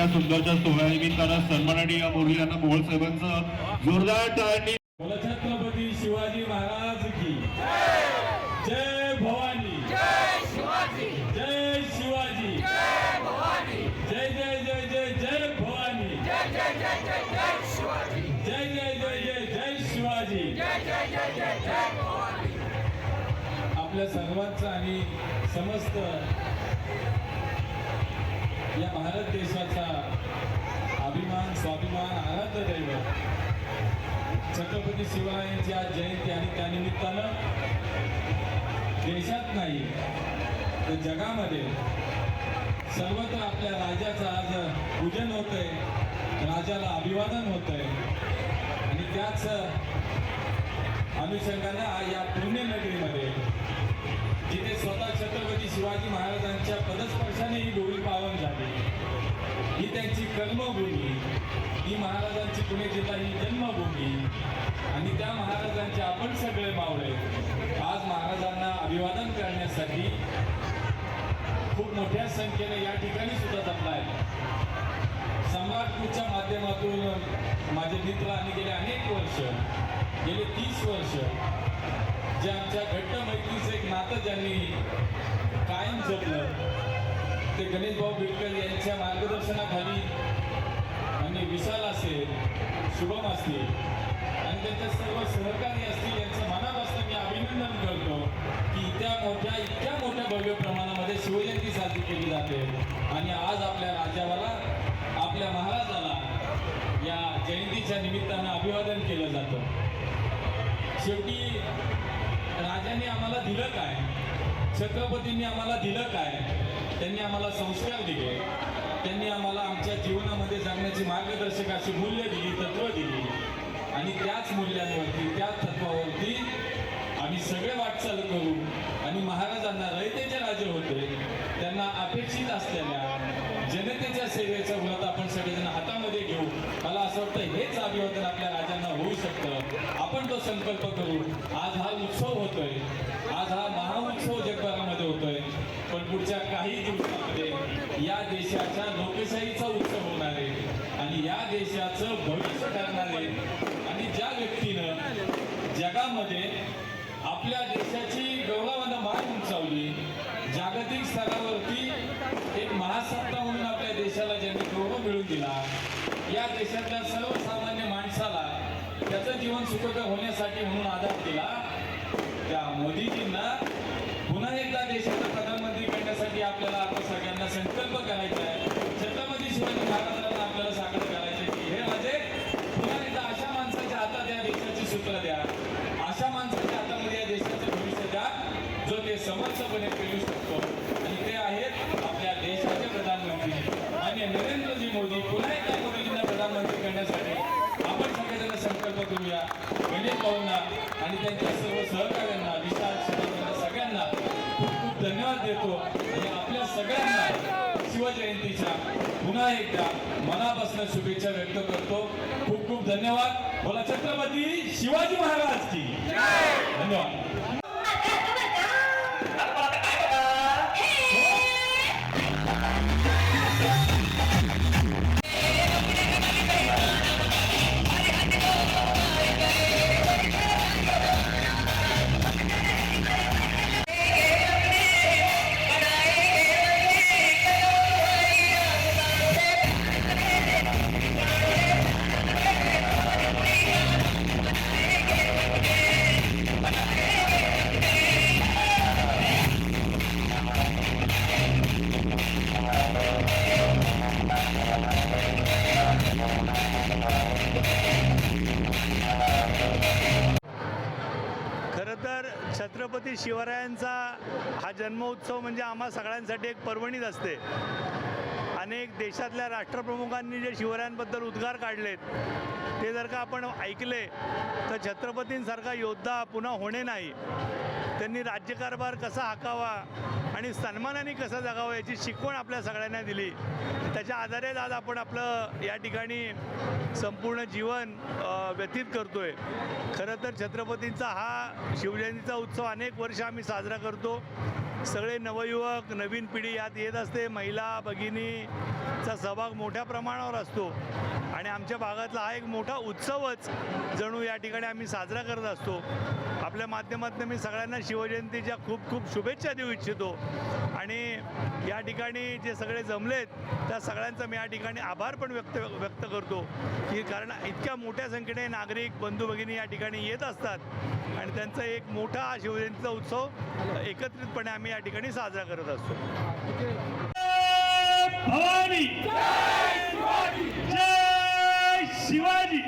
या सुंदरच्या सोहळ्यानिमित्तानं सन्माननीय मुरली यांना मोहोळ साहेबांचं जोरदार टाळणी. छत्रपती शिवाजी महाराज की. जय भवानी. जय शिवाजी. जय जय जय जय जय भवानी. जय जय जय जय जय शिवाजी. आपल्या सर्वांचं आणि समस्त या भारत देशाचा अभिमान स्वाभिमान आराध्य दैवत. छत्रपती शिवरायांची आज जयंती आणि त्यानिमित्तानं देशात नाही तर जगामध्ये सर्वत्र आपल्या राजाचं आज पूजन होतंय राजाला अभिवादन होतंय. आणि त्याच अनुषंगानं या पुण्यनगरीमध्ये जिथे स्वतः छत्रपती शिवाजी महाराजांच्या जन्मभूमी. ही महाराजांची पुणे जिल्हा ही जन्मभूमी. आणि त्या महाराजांचे आपण सगळे मावळे. आज महाराजांना अभिवादन करण्यासाठी खूप मोठ्या संख्येने या ठिकाणी सुद्धा जमला आहे. सम्राटपूरच्या माध्यमातून माझे मित्र आणि गेले अनेक वर्ष. गेले तीस वर्ष. जे आमच्या घट्ट मैत्रीचं एक नातं ज्यांनी कायम जपलं. ते गणेश भाऊ बिडकर यांच्या मार्गदर्शनाखाली आणि विशाल असेल शुभम असतील आणि त्यांच्या सर्व सहकारी असतील यांचं मनापासून मी अभिनंदन करतो की इतक्या मोठ्या इतक्या मोठ्या भव्य प्रमाणामध्ये शिवजयंती साजरी केली जाते. आणि आज आपल्या राजावाला आपल्या महाराजाला या जयंतीच्या निमित्तानं अभिवादन केलं जातं. शेवटी राजांनी आम्हाला दिलं काय? छत्रपतींनी आम्हाला दिलं काय? त्यांनी आम्हाला संस्कार दिले. त्यांनी आम्हाला आमच्या जीवनामध्ये जगण्याची मार्गदर्शक अशी मूल्य दिली तत्व दिली. आणि त्याच मूल्यांवरती त्याच तत्वावरती आम्ही सगळे वाटचाल करू आणि महाराजांना रयतेचे राजे होते. त्यांना अपेक्षित असलेल्या जनतेच्या सेवेचं व्रत आपण सगळेजण हातामध्ये घेऊ. मला असं वाटतं हेच अभिवादन आपल्या राजांना होऊ शकतं. आपण तो संकल्प करू. आज हा उत्सव होतोय. आज हा महाउत्सव जगभरामध्ये होतोय. पुढच्या काही दिवसामध्ये या देशाच्या लोकशाहीचा उत्सव होणार आहे. आणि या देशाचं भविष्य ठरणार आहे. आणि ज्या व्यक्तीनं जगामध्ये आपल्या देशाची गौरवानं मान उंचावली जागतिक स्तरावरती एक महासत्ता म्हणून आपल्या देशाला ज्यांनी गौरव मिळून दिला या देशातल्या सर्वसामान्य माणसाला त्याचं जीवन सुखकर होण्यासाठी म्हणून आधार दिला त्या मोदीजींना पुन्हा एकदा देशाचा आपल्याला आपण सगळ्यांना संकल्प करायचा आहे. छत्रपती शिवाजी महाराजांना आपल्याला साकार करायचं की हे राजे पुन्हा एकदा अशा माणसाच्या हातात या देशाची सूत्र द्या. अशा माणसाच्या हातामध्ये या देशाचं भविष्य द्या जो ते समर्थपणे पेलू शकतो. आणि ते आहेत आपल्या देशाचे प्रधानमंत्री. आणि नरेंद्रजी मोदी पुन्हा एकदा मोदीजींना प्रधानमंत्री करण्यासाठी आपण सगळेजण संकल्प करूया. गणेश भाऊंना आणि त्यांच्या सर्व सहकार्यांना विशाल देतो. आणि आपल्या सगळ्यांना शिवजयंतीच्या पुन्हा एकदा मनापासून शुभेच्छा व्यक्त करतो. खूप खूप धन्यवाद. बोला छत्रपती शिवाजी महाराज की. धन्यवाद. छत्रपती शिवरायांचा हा जन्मोत्सव म्हणजे आम्हा सगळ्यांसाठी एक पर्वणीच असते. अनेक देशातल्या राष्ट्रप्रमुखांनी जे शिवरायांबद्दल उद्गार काढलेत ते जर का आपण ऐकले तर छत्रपतींसारखा योद्धा पुन्हा होणे नाही. त्यांनी राज्यकारभार कसा हाकावा आणि सन्मानाने कसं जगावं याची शिकवण आपल्या सगळ्यांना दिली. त्याच्या आधारेच आज आपण आपलं या ठिकाणी संपूर्ण जीवन व्यतीत व्यतीत करतोय. खरं तर छत्रपतींचा हा शिवजयंतीचा उत्सव अनेक वर्ष आम्ही साजरा करतो. सगळे नवयुवक नवीन पिढी यात येत असते. महिला भगिनीचा सहभाग मोठ्या प्रमाणावर असतो. आणि आमच्या भागातला हा एक मोठा उत्सवच जणू या ठिकाणी आम्ही साजरा करत असतो. आपल्या माध्यमातून मी सगळ्यांना शिवजयंतीच्या खूप खूप शुभेच्छा देऊ इच्छितो. आणि या ठिकाणी जे सगळे जमलेत त्या सगळ्यांचा मी या ठिकाणी आभार पण व्यक्त व्यक्त करतो. की कारण इतक्या मोठ्या संख्येने नागरिक बंधू भगिनी या ठिकाणी येत असतात. आणि त्यांचा एक मोठा शिवजयंतीचा उत्सव एकत्रितपणे आम्ही या ठिकाणी साजरा करत असतो. भवानी! जय शिवाजी!